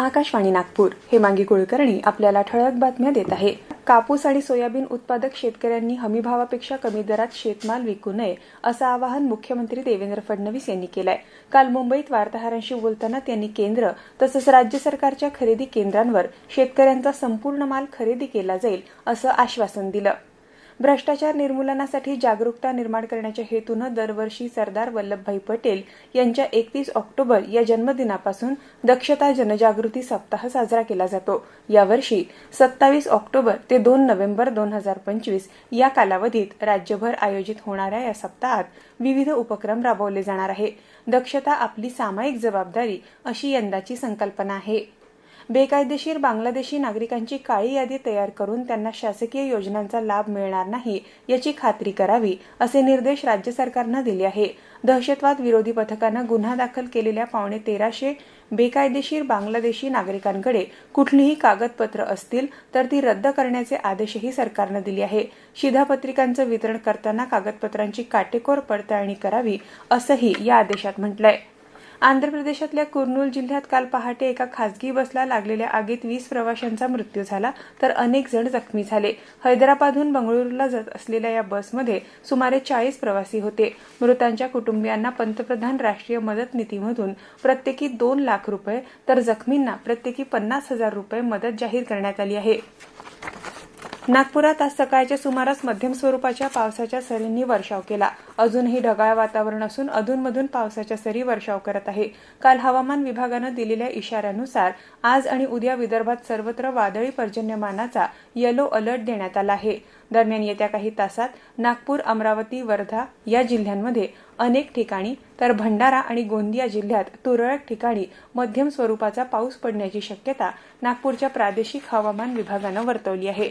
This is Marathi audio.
आकाशवाणी नागपूर. हेमांगी कुलकर्णी आपल्याला ठळक बातम्या देत आहे. कापूस आणि सोयाबीन उत्पादक शेतकऱ्यांनी हमीभावापेक्षा कमी दरात शेतमाल विकू नये असं आवाहन मुख्यमंत्री देवेंद्र फडणवीस यांनी केलंय. काल मुंबईत वार्ताहरांशी बोलताना त्यांनी केंद्र तसंच राज्य सरकारच्या खरेदी केंद्रांवर शेतकऱ्यांचा संपूर्ण माल खरेदी केला जाईल असं आश्वासन दिलं. भ्रष्टाचार निर्मूलनासाठी जागरूकता निर्माण करण्याच्या हेतूनं दरवर्षी सरदार वल्लभभाई पटेल यांच्या एकतीस ऑक्टोबर या जन्मदिनापासून दक्षता जनजागृती सप्ताह साजरा केला जातो. यावर्षी सत्तावीस ऑक्टोबर ते दोन नोव्हेंबर दोन हजार पंचवीस या कालावधीत राज्यभर आयोजित होणाऱ्या या सप्ताहात विविध उपक्रम राबवले जाणार आहे. दक्षता आपली सामायिक जबाबदारी अशी यंदाची संकल्पना आहे. बेकायदेशीर बांगलादेशी नागरिकांची काळी यादी तयार करून त्यांना शासकीय योजनांचा लाभ मिळणार नाही याची खात्री करावी असे निर्देश राज्य सरकारनं दिले आहे. दहशतवाद विरोधी पथकानं गुन्हा दाखल केलेल्या पावणे तेराशे बेकायदेशीर बांगलादेशी नागरिकांकडे कुठलीही कागदपत्र असतील तर ती रद्द करण्याचे आदेशही सरकारनं दिले आहे. शिधापत्रिकांचं वितरण करताना कागदपत्रांची काटेकोर पडताळणी करावी असंही या आदेशात म्हटलंय. आंध्र प्रदेशातल्या कुर्नूल जिल्ह्यात काल पहाटे एका खासगी बसला लागलेल्या आगीत वीस प्रवाशांचा मृत्यू झाला तर अनेक जण जखमी झाले. हैदराबादहून बंगळुरूला जात असलेल्या या बसमध्ये सुमारे चाळीस प्रवासी होते. मृतांच्या कुटुंबियांना पंतप्रधान राष्ट्रीय मदत निधीमधून प्रत्येकी दोन लाख रुपये तर जखमींना प्रत्येकी पन्नास हजार रुपये मदत जाहीर करण्यात आली आहे. नागपुरात आज सकाळच्या सुमारास मध्यम स्वरूपाच्या पावसाच्या सरींनी वर्षाव केला. अजूनही ढगाळ वातावरण असून अधूनमधून पावसाच्या सरी वर्षाव करत आहे. काल हवामान विभागानं दिलेल्या इशाऱ्यानुसार आज आणि उद्या विदर्भात सर्वत्र वादळी पर्जन्यमानाचा येलो अलर्ट देण्यात आला आहे. दरम्यान येत्या काही तासात नागपूर अमरावती वर्धा या जिल्ह्यांमध्ये अनेक ठिकाणी तर भंडारा आणि गोंदिया जिल्ह्यात तुरळक ठिकाणी मध्यम स्वरूपाचा पाऊस पडण्याची शक्यता नागपूरच्या प्रादेशिक हवामान विभागानं वर्तवली आहे.